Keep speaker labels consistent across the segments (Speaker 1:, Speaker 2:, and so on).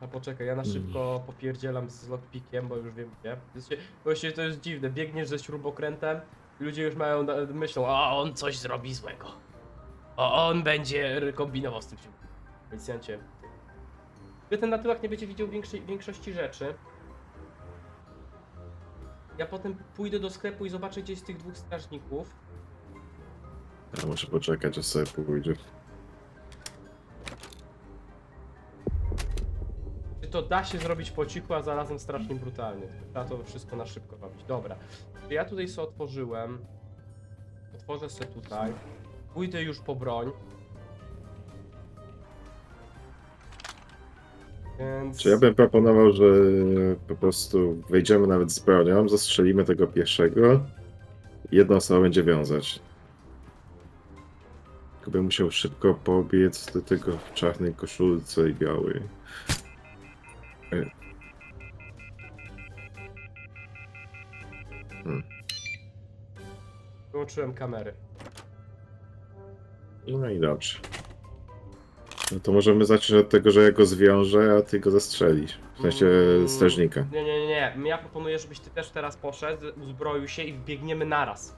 Speaker 1: A poczekaj, ja na szybko popierdzielam z lockpickiem, bo już wiem gdzie. Wiecie, Właściwie to jest dziwne, biegniesz ze śrubokrętem i ludzie już mają, na- myślą, a on coś zrobi złego. O, on będzie kombinował z tym. Policjancie. Gdy ten na tyłach nie będzie widział większej, większości rzeczy. Ja potem pójdę do sklepu i zobaczę gdzieś z tych dwóch strażników.
Speaker 2: Ja muszę poczekać, aż sobie pójdzie.
Speaker 1: To da się zrobić po cichu, a zarazem strasznie brutalnie. Trzeba to wszystko na szybko robić. Dobra. Ja tutaj sobie otworzyłem. Otworzę sobie tutaj. Pójdę już po broń. Więc...
Speaker 2: Czy ja bym proponował, że po prostu wejdziemy nawet z bronią, zastrzelimy tego pierwszego jedna osoba będzie wiązać. Tylko musiał szybko pobiec do tego w czarnej koszulce i białej. Ej.
Speaker 1: Wyłączyłem kamery.
Speaker 2: No i dobrze. No to możemy zacząć od tego, że ja go zwiążę, a ty go zastrzelisz. W sensie
Speaker 1: Mm.
Speaker 2: strażnika.
Speaker 1: Nie, nie, nie, nie. Ja proponuję, żebyś ty też teraz poszedł, uzbroił się i biegniemy naraz.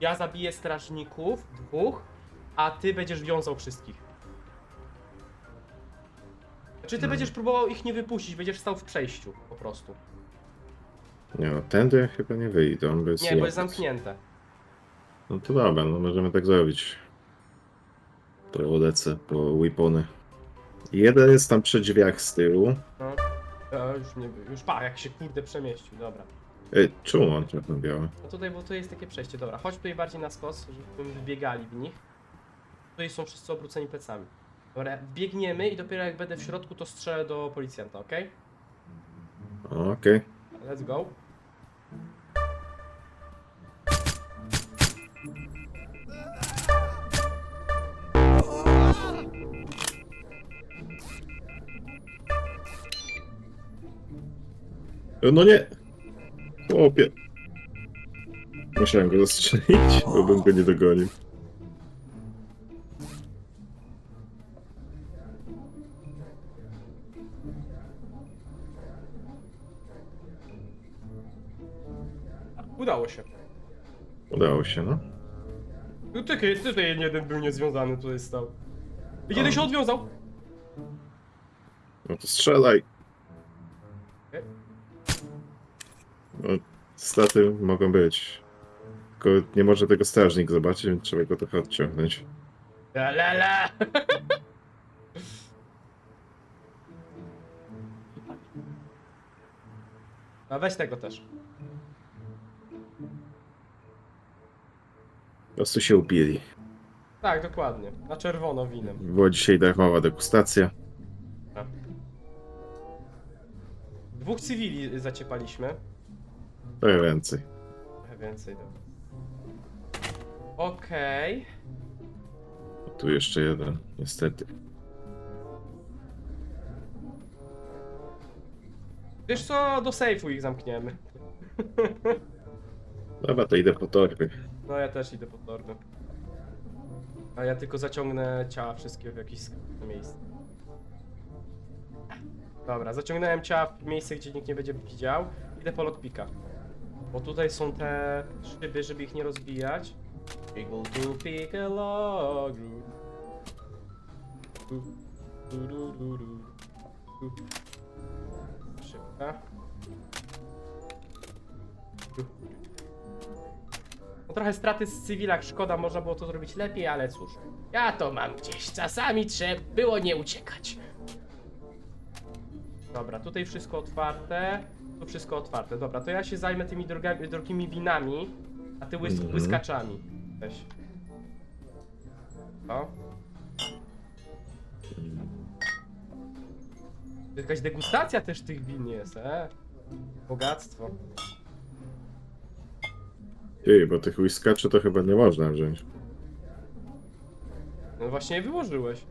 Speaker 1: Ja zabiję strażników, dwóch, a ty będziesz wiązał wszystkich. Czy ty będziesz próbował ich nie wypuścić, będziesz stał w przejściu po prostu.
Speaker 2: Nie no, tędy ja chyba nie wyjdę, on bez
Speaker 1: Nie, bo jest zamknięte.
Speaker 2: No to dobra, no możemy tak zrobić. To lecę po weapony. Jeden jest tam przy drzwiach z tyłu.
Speaker 1: No. E, już nie, już pa, jak się kurde przemieścił, dobra.
Speaker 2: Ej, czemu on czarno-biały?
Speaker 1: No tutaj, bo to jest takie przejście, dobra. Chodź tutaj bardziej na skos, żebyśmy wybiegali w nich. Tutaj są wszyscy obróceni plecami. Dobra, biegniemy i dopiero jak będę w środku, to strzelę do policjanta, ok?
Speaker 2: Okej.
Speaker 1: Let's go.
Speaker 2: No nie! Chłopie. Musiałem go zastrzelić, bo bym go nie dogonił.
Speaker 1: Udało się.
Speaker 2: Udało się, no.
Speaker 1: No Tutaj, tutaj jeden był niezwiązany, tutaj stał. I
Speaker 2: O.
Speaker 1: się odwiązał.
Speaker 2: No to strzelaj.
Speaker 1: Okej.
Speaker 2: No, staty mogą być. Tylko nie może tego strażnik zobaczyć, więc trzeba go trochę odciągnąć.
Speaker 1: La la la! A weź tego też.
Speaker 2: Po prostu się upili.
Speaker 1: Tak, dokładnie. Na czerwono winem.
Speaker 2: Była dzisiaj darmowa degustacja.
Speaker 1: Dwóch cywili zaciepaliśmy.
Speaker 2: Trochę więcej.
Speaker 1: Trochę więcej, dobra. Okej.
Speaker 2: Tu jeszcze jeden, niestety.
Speaker 1: Wiesz co, do sejfu ich zamkniemy.
Speaker 2: Dobra, to idę po torby.
Speaker 1: No ja też idę po torby. A ja tylko zaciągnę ciała wszystkie w jakieś miejsce. Dobra, zaciągnąłem ciała w miejsce, gdzie nikt nie będzie widział. Idę po lockpicka. Bo tutaj są te szyby, żeby ich nie rozbijać. Eagle to. Du. Szybka. Trochę straty z cywilach szkoda, można było to zrobić lepiej, ale cóż. Ja to mam gdzieś. Czasami trzeba było nie uciekać. Dobra, tutaj wszystko otwarte. Tu wszystko otwarte. Dobra, to ja się zajmę tymi drogami, drogimi winami, a ty łys
Speaker 2: Mhm.
Speaker 1: błyskaczami. Weź. O. Jakaś degustacja też tych win jest, e? Bogactwo.
Speaker 2: Ty, bo tych whiskaczy to chyba nie można wziąć.
Speaker 1: No właśnie je wyłożyłeś.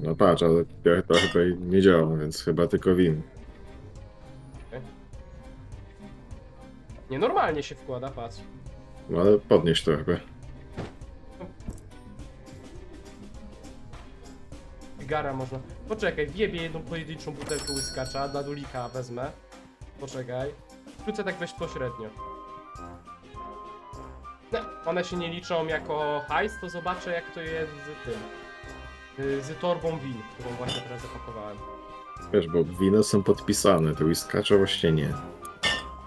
Speaker 2: No patrz, ale ja to chyba nie działa, więc chyba tylko win.
Speaker 1: Nienormalnie się wkłada, patrz.
Speaker 2: No ale podnieś to chyba.
Speaker 1: Whizgara można... Poczekaj, wjebię jedną pojedynczą butelkę łyskacza, na dulika wezmę. Poczekaj. Wrócę tak bezpośrednio. No, one się nie liczą jako hajs, to zobaczę jak to jest z tym. y, Z torbą win, którą właśnie teraz zapakowałem.
Speaker 2: Wiesz, bo winy są podpisane, to whiskacza właśnie nie.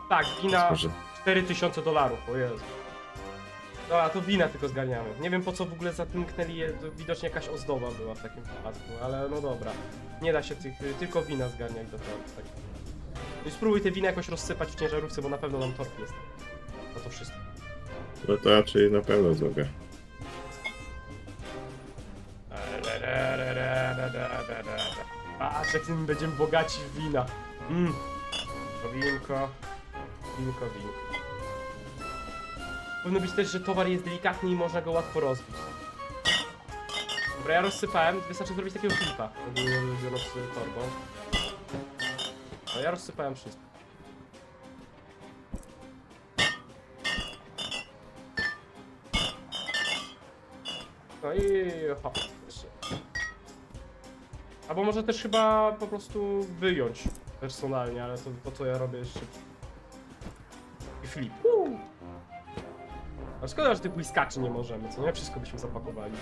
Speaker 1: Tak, wina
Speaker 2: Może
Speaker 1: 4000 dolarów, o Jezu. Dobra, to wina tylko zgarniamy. Nie wiem po co w ogóle zatymknęli je, to widocznie jakaś ozdoba była w takim przypadku, ale no dobra. Nie da się tych, y, tylko wina zgarniać do tortu. Tak. No i spróbuj te wina jakoś rozsypać w ciężarówce, bo na pewno nam tort jest. No to wszystko.
Speaker 2: No to raczej na pewno zrobię.
Speaker 1: Patrz jak tym będziemy bogaci w wina. Mm. Winko. Winko, winko. Powinno być też, że towar jest delikatny i można go łatwo rozbić. Dobra, ja rozsypałem, wystarczy zrobić takiego flipa, ogólnie biorąc z torbą. No ja rozsypałem wszystko. No i hop. jeszcze. Albo może też chyba po prostu wyjąć personalnie, ale to, to co ja robię jeszcze. I flip. A szkoda, że tych whiskaczy nie możemy, co nie? Wszystko byśmy zapakowali.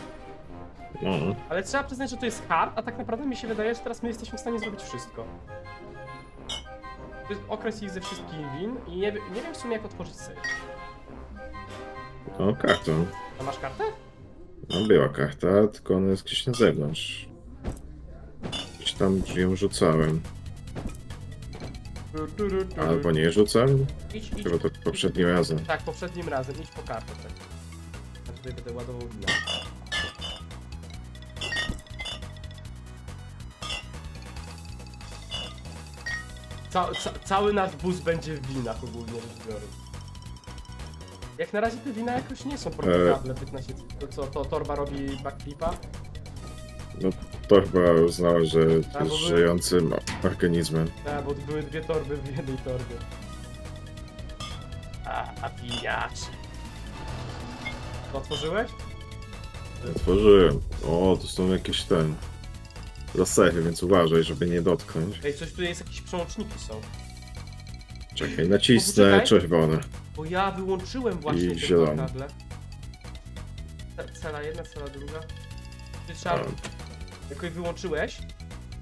Speaker 2: No,
Speaker 1: Ale trzeba przyznać, że to jest hard, a tak naprawdę mi się wydaje, że teraz my jesteśmy w stanie zrobić wszystko. To jest okres ich ze wszystkich win i nie, nie wiem w sumie jak otworzyć safe.
Speaker 2: no kartą.
Speaker 1: A masz kartę?
Speaker 2: No była karta, tylko ona jest gdzieś na zewnątrz. Gdzieś tam ją rzucałem. Albo nie rzucam,
Speaker 1: Idź, idź.
Speaker 2: chyba to poprzednim razem.
Speaker 1: Tak, poprzednim razem, idź po kartę, tak. Ja tutaj będę ładował wina. Ca ca cały nasz bus będzie w winach ogólnie rzecz biorąc. Jak na razie te wina jakoś nie są profitable, e... 15 to co, to torba robi backflipa?
Speaker 2: No to chyba uznała, że
Speaker 1: A, bo
Speaker 2: jest
Speaker 1: były-
Speaker 2: żyjącym organizmem.
Speaker 1: Tak, bo były dwie torby w jednej torbie. A, a winiaczy. To otworzyłeś?
Speaker 2: Otworzyłem. O, to są jakieś ten. Lasechy, więc uważaj, żeby nie dotknąć.
Speaker 1: Ej, coś tu jest, jakieś przełączniki są.
Speaker 2: Czekaj, nacisnę
Speaker 1: Poczekaj.
Speaker 2: czerwone.
Speaker 1: Bo ja wyłączyłem właśnie
Speaker 2: I
Speaker 1: te
Speaker 2: zielony.
Speaker 1: dwa kable. Ce- Cela jedna, cela druga. Ty trzeba,
Speaker 2: A,
Speaker 1: jakoś wyłączyłeś,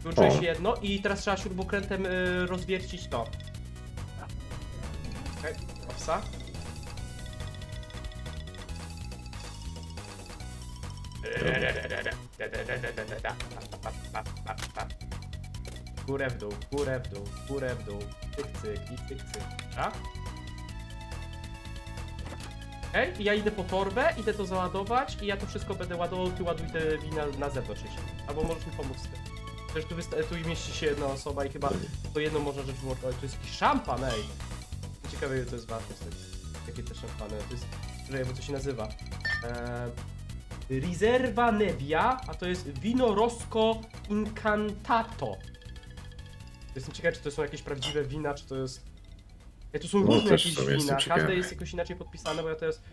Speaker 1: wyłączyłeś
Speaker 2: O.
Speaker 1: jedno i teraz trzeba śrubokrętem y, rozwiercić to. Okej, owsa. Górę w dół, górę w dół, górę w dół, cyk cyk i cyk cyk. A? Okej, ja idę po torbę, idę to załadować i ja to wszystko będę ładował, ty ładuj te wina na zewnątrz jeszcze. Albo możesz mi pomóc z tym. Przecież tu, wysta- tu mieści się jedna osoba i chyba to jedno można rzecz wyłączyć. To jest jakiś szampan, ej! Ciekawe ile to jest warte z. Jakie te szampany, to jest, że jak to się nazywa. Eee, Nevia, a to jest Vino Rosco Incantato. Jestem ciekaw, czy to są jakieś prawdziwe wina, czy to jest... Ej, to są
Speaker 2: No,
Speaker 1: różne
Speaker 2: też
Speaker 1: jakieś wina,
Speaker 2: jestem
Speaker 1: każde
Speaker 2: ciekawy.
Speaker 1: jest jakoś inaczej podpisane, bo ja to jest...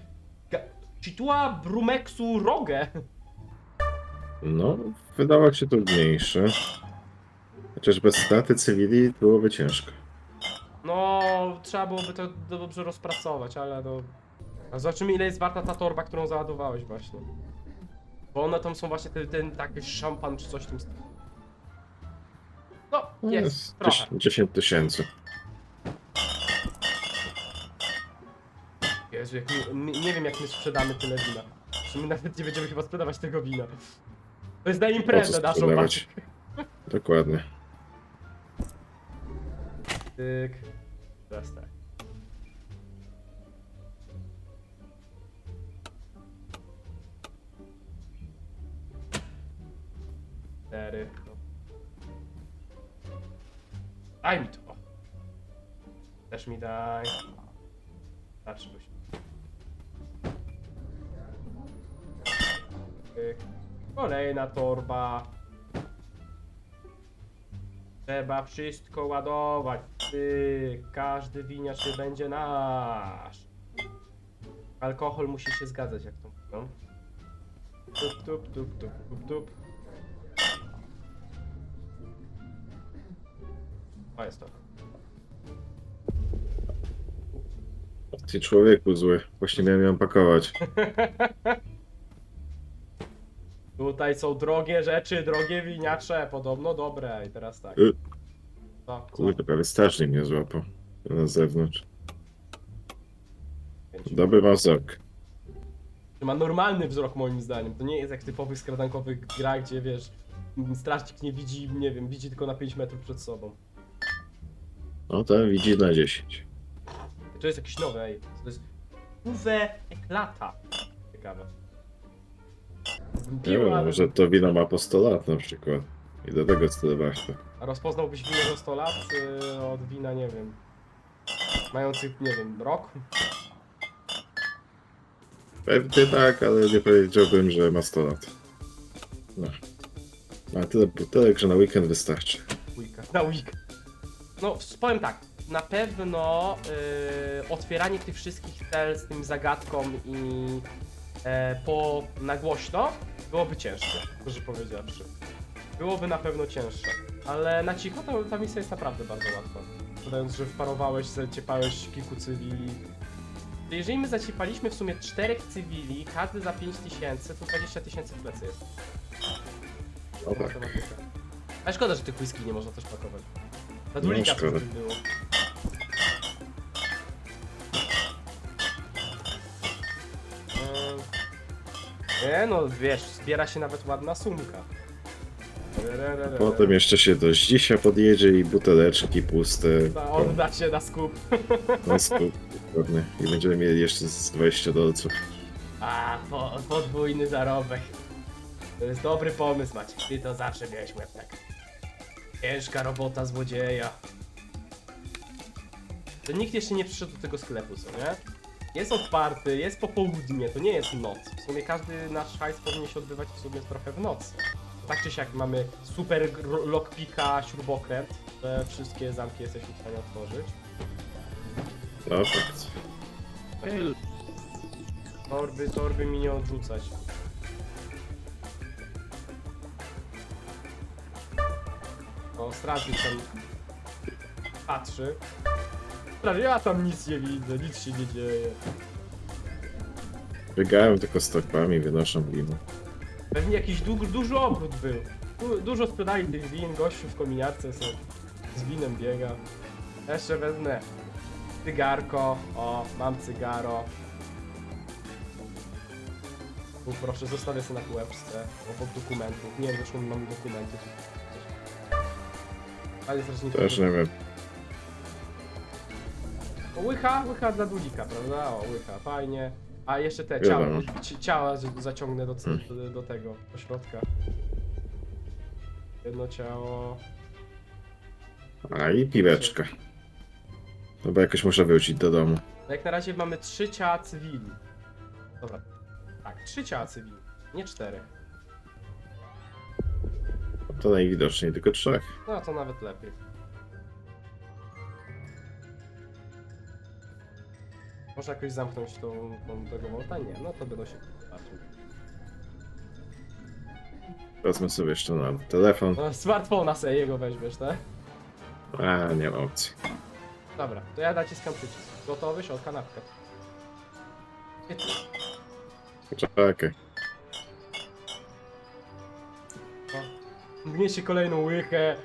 Speaker 1: Ga- Citua Brumexu Roge.
Speaker 2: No, wydawało się to mniejsze. Chociaż bez straty cywili byłoby ciężko.
Speaker 1: No, trzeba byłoby to dobrze rozpracować, ale no... A zobaczymy ile jest warta ta torba, którą załadowałeś właśnie. Bo one tam są właśnie ten, ten taki szampan czy coś w tym stylu. No,
Speaker 2: No,
Speaker 1: jest, trochę.
Speaker 2: 10 10 tysięcy.
Speaker 1: Jezu, jak my, my, nie wiem jak my sprzedamy tyle wina. Czy my nawet nie będziemy chyba sprzedawać tego wina. To jest na imprezę naszą
Speaker 2: sprzedawać? Dokładnie.
Speaker 1: Tyk. Teraz tak. Cztery. Daj mi to. Też mi daj. Bo się... Yy, kolejna torba. Trzeba wszystko ładować. Ty, każdy winiarz będzie nasz. Alkohol musi się zgadzać, jak to mówią. Tup, tup, tup, tup, tup, tup. O, jest to.
Speaker 2: Ty człowieku zły. Właśnie miałem ją pakować.
Speaker 1: Tutaj są drogie rzeczy, drogie winiacze, podobno dobre. I teraz tak.
Speaker 2: Y.
Speaker 1: Co? Co?
Speaker 2: Kurde, prawie strażnik mnie złapał. Na zewnątrz. Dobry ma wzrok.
Speaker 1: Ma normalny wzrok moim zdaniem. To nie jest jak w typowych skradankowych grach, gdzie wiesz, m, strażnik nie widzi, nie wiem, widzi tylko na 5 metrów przed sobą.
Speaker 2: No ten widzi na 10.
Speaker 1: To jest jakiś nowy, ej. To jest Uwe Eklata. Ciekawe.
Speaker 2: Nie wiem,
Speaker 1: ale-
Speaker 2: może to wino ma po 100 lat na przykład. I do tego stylować to.
Speaker 1: A rozpoznałbyś wino do 100 lat y, od wina, nie wiem, mających, nie wiem, rok?
Speaker 2: Pewnie tak, ale nie powiedziałbym, że ma 100 lat. No. Ma tyle butelek, że na weekend wystarczy.
Speaker 1: Weekend. Na week. No, powiem tak, na pewno y, otwieranie tych wszystkich cel z tym zagadką i e, po na głośno byłoby ciężkie, szczerze powiedziawszy. Byłoby na pewno cięższe, ale na cicho to, ta misja jest naprawdę bardzo łatwa. Dodając, że wparowałeś, zaciepałeś kilku cywili. To Jeżeli my zaciepaliśmy w sumie czterech cywili, każdy za 5000, to 20 tysięcy w plecy jest.
Speaker 2: O tak.
Speaker 1: Matematyka. A szkoda, że tych whisky nie można też pakować. Na
Speaker 2: No,
Speaker 1: dwulika coś
Speaker 2: szkoda.
Speaker 1: by było. Nie no, wiesz, zbiera się nawet ładna sumka. Rererere.
Speaker 2: Potem jeszcze się do Zdzisia podjedzie i buteleczki puste.
Speaker 1: Ta, Odda się na skup.
Speaker 2: Na skup. Dokładnie. I będziemy mieli jeszcze z 20 dolców.
Speaker 1: A, po, podwójny zarobek. To jest dobry pomysł, Maciek. Ty to zawsze miałeś łeb tak. Ciężka robota złodzieja. To nikt jeszcze nie przyszedł do tego sklepu, co nie? Jest otwarty, jest popołudnie, to nie jest noc. W sumie każdy nasz hajs powinien się odbywać w sumie trochę w nocy. Tak czy siak mamy super lockpicka, śrubokręt, że wszystkie zamki jesteśmy w stanie otworzyć.
Speaker 2: No fakt.
Speaker 1: Torby, torby mi nie odrzucać. O, strażnik tam patrzy. Ja tam nic nie widzę, nic się nie dzieje.
Speaker 2: Biegają tylko z torbami, wynoszą wino.
Speaker 1: Pewnie jakiś du duży obrót był. Du dużo sprzedali tych win, gościu w kominiarce z winem biega. Jeszcze wezmę cygarko. O, mam cygaro. Tu proszę, zostawię sobie na półeczce obok dokumentów. Nie wiem, zresztą mam dokumenty. Ale zresztą
Speaker 2: Też nie wiem.
Speaker 1: Łycha, łycha dla dulika, prawda? O, łycha, fajnie. A jeszcze te ciała, ci- ciała z- zaciągnę do,
Speaker 2: Hmm.
Speaker 1: do, do tego, do środka. Jedno ciało.
Speaker 2: A i piweczka. No bo jakoś muszę wrócić do domu.
Speaker 1: No jak na razie mamy trzy ciała cywili. Dobra. Tak, trzy ciała cywili, nie cztery.
Speaker 2: To najwidoczniej tylko trzech.
Speaker 1: No to nawet lepiej. Można jakoś zamknąć tą, tą tego volta? Nie, no to będą się patrzył.
Speaker 2: Wezmę sobie jeszcze na telefon.
Speaker 1: No, smartfona sobie jego weźmiesz, tak?
Speaker 2: A, nie ma opcji.
Speaker 1: Dobra, to ja naciskam przycisk. Gotowy, siod, kanapkę. Świetnie.
Speaker 2: Poczekaj.
Speaker 1: Mgnie kolejną łychę.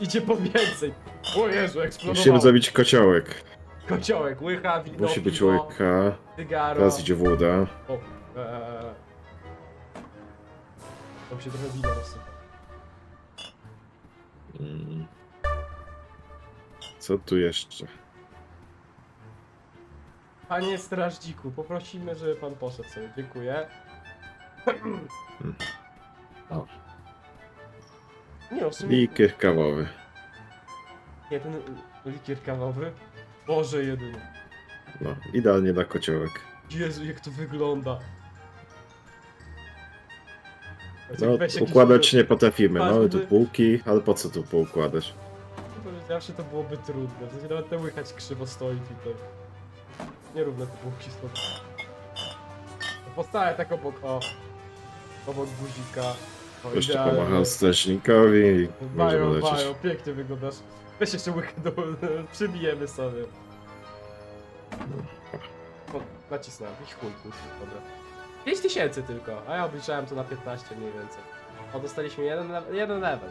Speaker 1: Idzie po więcej. O Jezu, eksplodowało.
Speaker 2: Musimy zrobić kociołek.
Speaker 1: Kociołek, łycha, wino,
Speaker 2: Musi być
Speaker 1: piwo,
Speaker 2: łyka.
Speaker 1: cygaro.
Speaker 2: Teraz idzie woda.
Speaker 1: O, eee. Tam się trochę wina rozsypa.
Speaker 2: Mm. Co tu jeszcze?
Speaker 1: Panie strażniku, poprosimy, żeby pan poszedł sobie. Dziękuję.
Speaker 2: O.
Speaker 1: Nie no, w sumie...
Speaker 2: Likier kawowy.
Speaker 1: Nie, ten likier kawowy. Boże jedyny.
Speaker 2: No, idealnie na kociołek.
Speaker 1: Jezu, jak to wygląda.
Speaker 2: No,
Speaker 1: Weź jakiś-
Speaker 2: układać nie potrafimy.
Speaker 1: Patrz,
Speaker 2: Mamy
Speaker 1: by-
Speaker 2: tu półki, ale po co tu poukładać?
Speaker 1: Powiedziawszy, to byłoby trudne. W sensie nawet te łychać krzywo stoi tutaj. Nierówne te półki są. Postawę tak obok, o. Obok guzika. O,
Speaker 2: Jeszcze
Speaker 1: idealnie.
Speaker 2: pomachał strażnikowi i
Speaker 1: Bajo,
Speaker 2: lecieć.
Speaker 1: bajo, pięknie wyglądasz. Weź jeszcze do... przybijemy sobie. O, nacisnąłem, i chuj, chuj, chuj, dobra. 5000 tylko, a ja obliczałem to na 15 mniej więcej. O, dostaliśmy jeden, jeden level.